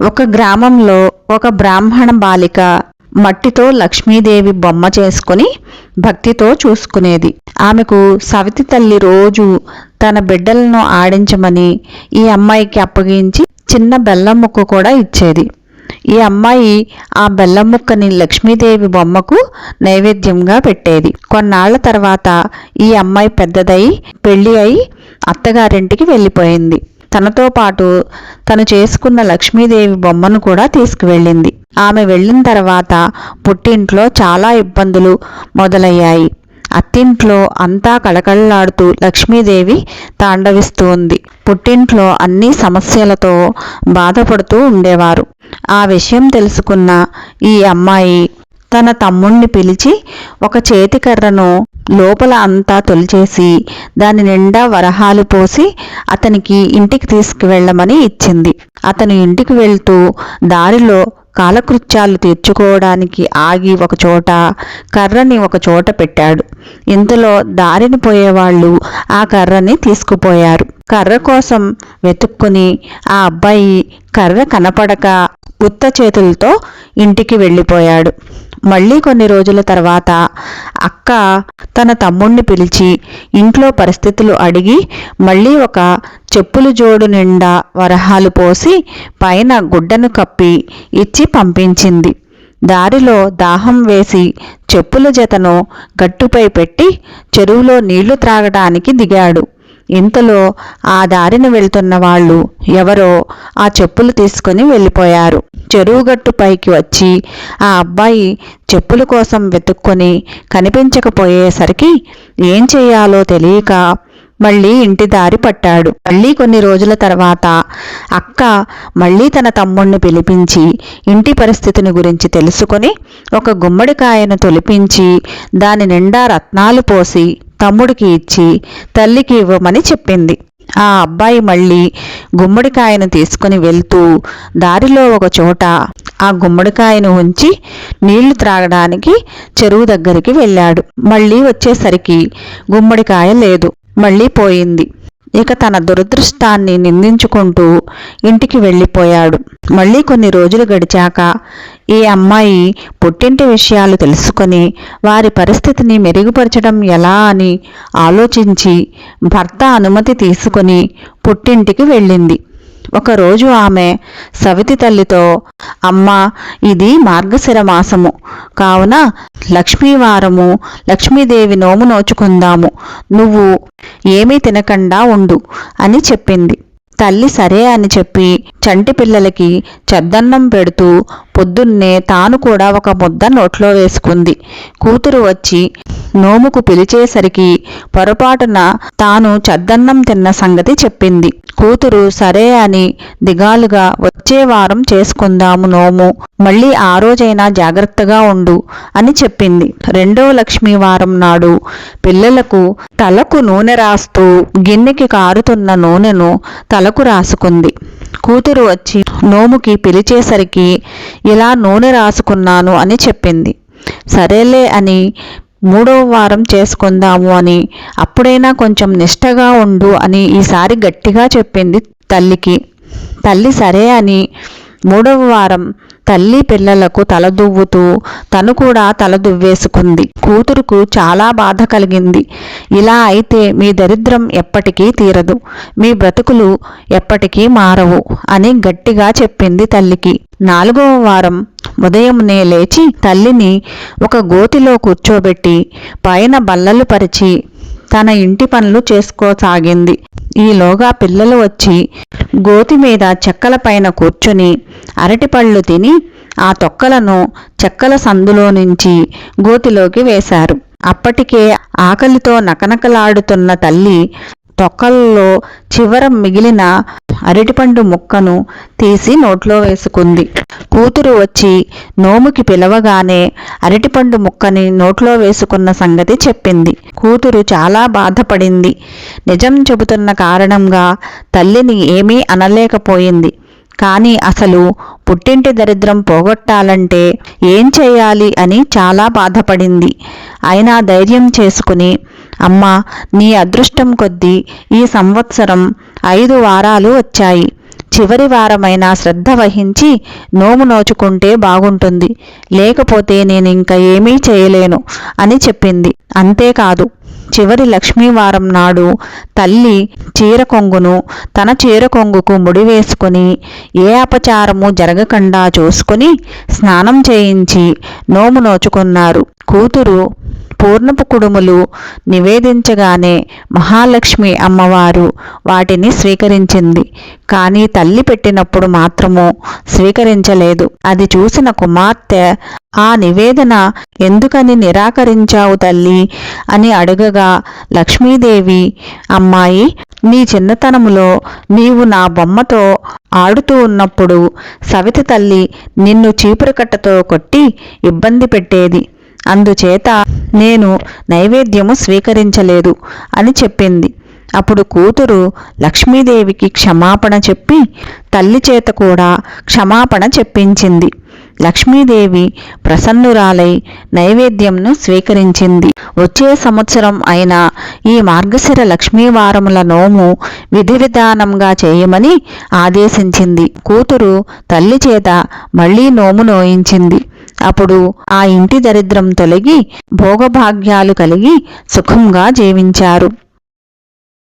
ఒక గ్రామంలో ఒక బ్రాహ్మణ బాలిక మట్టితో లక్ష్మీదేవి బొమ్మ చేసుకుని భక్తితో చూసుకునేది. ఆమెకు సవితి తల్లి రోజు తన బిడ్డలను ఆడించమని ఈ అమ్మాయికి అప్పగించి చిన్న బెల్లం ముక్క కూడా ఇచ్చేది. ఈ అమ్మాయి ఆ బెల్లం ముక్కని లక్ష్మీదేవి బొమ్మకు నైవేద్యంగా పెట్టేది. కొన్నాళ్ళ తర్వాత ఈ అమ్మాయి పెద్దదై పెళ్ళి అయి అత్తగారింటికి వెళ్ళిపోయింది. తనతో పాటు తను చేసుకున్న లక్ష్మీదేవి బొమ్మను కూడా తీసుకువెళ్ళింది. ఆమె వెళ్ళిన తర్వాత పుట్టింట్లో చాలా ఇబ్బందులు మొదలయ్యాయి. అత్తింట్లో అంతా కళకళలాడుతూ లక్ష్మీదేవి తాండవిస్తూ ఉంది. పుట్టింట్లో అన్ని సమస్యలతో బాధపడుతూ ఉండేవారు. ఆ విషయం తెలుసుకున్న ఈ అమ్మాయి తన తమ్ముణ్ణి పిలిచి ఒక చేతికర్రను లోపల అంతా తొలిచేసి దాని నిండా వరహాలు పోసి అతనికి ఇంటికి తీసుకువెళ్ళమని ఇచ్చింది. అతను ఇంటికి వెళ్తూ దారిలో కాలకృత్యాలు తీర్చుకోవడానికి ఆగి ఒక చోట కర్రని ఒక చోట పెట్టాడు. ఇంతలో దారిని పోయేవాళ్ళు ఆ కర్రని తీసుకుపోయారు. కర్ర కోసం వెతుక్కుని ఆ అబ్బాయి కర్ర కనపడక ఉత్త చేతులతో ఇంటికి వెళ్ళిపోయాడు. మళ్ళీ కొన్ని రోజుల తర్వాత అక్క తన తమ్ముణ్ణి పిలిచి ఇంట్లో పరిస్థితులు అడిగి మళ్ళీ ఒక చెప్పులు జోడు నిండా వరహాలు పోసి పైన గుడ్డను కప్పి ఇచ్చి పంపించింది. దారిలో దాహం వేసి చెప్పుల జతను గట్టుపై పెట్టి చెరువులో నీళ్ళు త్రాగటానికి దిగాడు. ఇంతలో ఆ దారిన వెళ్తున్న వాళ్ళు ఎవరో ఆ చెప్పులు తీసుకుని వెళ్ళిపోయారు. చెరువుగట్టు పైకి వచ్చి ఆ అబ్బాయి చెప్పుల కోసం వెతుక్కొని కనిపించకపోయేసరికి ఏం చేయాలో తెలియక మళ్ళీ ఇంటి దారి పట్టాడు. మళ్ళీ కొన్ని రోజుల తర్వాత అక్క మళ్ళీ తన తమ్ముణ్ణి పిలిపించి ఇంటి పరిస్థితిని గురించి తెలుసుకొని ఒక గుమ్మడికాయను తొలిపించి దాని నిండా రత్నాలు పోసి తమ్ముడికి ఇచ్చి తల్లికి ఇవ్వమని చెప్పింది. ఆ అబ్బాయి మళ్ళీ గుమ్మడికాయను తీసుకుని వెళ్తూ దారిలో ఒక చోట ఆ గుమ్మడికాయను ఉంచి నీళ్ళు త్రాగడానికి చెరువు దగ్గరికి వెళ్ళాడు. మళ్ళీ వచ్చేసరికి గుమ్మడికాయ లేదు. మళ్ళీ పోయింది. ఇక తన దురదృష్టాన్ని నిందించుకుంటూ ఇంటికి వెళ్ళిపోయాడు. మళ్ళీ కొన్ని రోజులు గడిచాక ఈ అమ్మాయి పుట్టింటి విషయాలు తెలుసుకొని వారి పరిస్థితిని మెరుగుపరచడం ఎలా అని ఆలోచించి భర్త అనుమతి తీసుకొని పుట్టింటికి వెళ్ళింది. ఒకరోజు ఆమె సవితి తల్లితో అమ్మ ఇది మార్గశిర మాసము కావున లక్ష్మీవారము లక్ష్మీదేవి నోము నోచుకుందాము. నువ్వు ఏమీ తినకుండా ఉండు అని చెప్పింది. తల్లి సరే అని చెప్పి చంటి పిల్లలకి చెద్దన్నం పెడుతూ పొద్దున్నే తాను కూడా ఒక ముద్ద నోట్లో వేసుకుంది. కూతురు వచ్చి నోముకు పిలిచేసరికి పొరపాటున తాను చద్దన్నం తిన్న సంగతి చెప్పింది. కూతురు సరే అని దిగాలుగా వచ్చే వారం చేసుకుందాము నోము మళ్ళీ ఆ రోజైనా జాగ్రత్తగా ఉండు అని చెప్పింది. రెండో లక్ష్మీ వారం నాడు పిల్లలకు తలకు నూనె రాస్తూ గిన్నెకి కారుతున్న నూనెను తలకు రాసుకుంది. కూతురు వచ్చి నోముకి పిలిచేసరికి ఇలా నూనె రాసుకున్నాను అని చెప్పింది. సరేలే అని మూడవ వారం చేసుకుందాము అని. అప్పుడైనా కొంచెం నిష్టగా ఉండు అని ఈసారి గట్టిగా చెప్పింది తల్లికి. తల్లి సరే అని. మూడవ వారం తల్లి పిల్లలకు తలదువ్వుతూ తను కూడా తల దువ్వేసుకుంది. కూతురుకు చాలా బాధ కలిగింది. ఇలా అయితే మీ దరిద్రం ఎప్పటికీ తీరదు. మీ బ్రతుకులు ఎప్పటికీ మారవు అని గట్టిగా చెప్పింది తల్లికి. నాలుగవ వారం ఉదయంనే లేచి తల్లిని ఒక గోతిలో కూర్చోబెట్టి పైన బల్లలు పరిచి తన ఇంటి పనులు చేసుకోసాగింది. ఈలోగా పిల్లలు వచ్చి గోతి మీద చెక్కల పైన కూర్చుని అరటిపళ్ళు తిని ఆ తొక్కలను చెక్కల సందులో నుంచి గోతిలోకి వేశారు. అప్పటికే ఆకలితో నకనకలాడుతున్న తల్లి తొక్కల్లో చివర మిగిలిన అరటిపండు ముక్కను తీసి నోట్లో వేసుకుంది. కూతురు వచ్చి నోముకి పిలవగానే అరటిపండు ముక్కని నోట్లో వేసుకున్న సంగతి చెప్పింది. కూతురు చాలా బాధపడింది. నిజం చెబుతున్న కారణంగా తల్లిని ఏమీ అనలేకపోయింది. కానీ అసలు పుట్టింటి దరిద్రం పోగొట్టాలంటే ఏం చేయాలి అని చాలా బాధపడింది. అయినా ధైర్యం చేసుకుని అమ్మా నీ అదృష్టం కొద్దీ ఈ సంవత్సరం ఐదు వారాలు వచ్చాయి. చివరి వారమైన శ్రద్ధ వహించి నోము నోచుకుంటే బాగుంటుంది. లేకపోతే నేను ఇంకా ఏమీ చేయలేను అని చెప్పింది. అంతేకాదు చివరి లక్ష్మీవారం నాడు తల్లి చీర కొంగును తన చీర కొంగుకు ముడివేసుకుని ఏ అపచారము జరగకుండా చూసుకుని స్నానం చేయించి నోము నోచుకున్నారు. కూతురు పూర్ణపు కుడుములు నివేదించగానే మహాలక్ష్మి అమ్మవారు వాటిని స్వీకరించింది. కానీ తల్లి పెట్టినప్పుడు మాత్రము స్వీకరించలేదు. అది చూసిన కుమార్తె ఆ నివేదన ఎందుకని నిరాకరించావు తల్లి అని అడుగగా లక్ష్మీదేవి అమ్మాయి నీ చిన్నతనములో నీవు నా బొమ్మతో ఆడుతూ ఉన్నప్పుడు సవితి తల్లి నిన్ను చీపురకట్టతో కొట్టి ఇబ్బంది పెట్టేది. అందుచేత నేను నైవేద్యము స్వీకరించలేదు అని చెప్పింది. అప్పుడు కూతురు లక్ష్మీదేవికి క్షమాపణ చెప్పి తల్లి చేత కూడా క్షమాపణ చెప్పించింది. లక్ష్మీదేవి ప్రసన్నురాలై నైవేద్యంను స్వీకరించింది. వచ్చే సంవత్సరం అయిన ఈ మార్గశిర లక్ష్మీవారముల నోము విధి విధానంగా చేయమని ఆదేశించింది. కూతురు తల్లి చేత మళ్ళీ నోము నోయించింది. అప్పుడు ఆ ఇంటి దరిద్రం తొలగి భోగభాగ్యాలు కలిగి సుఖంగా జీవించారు.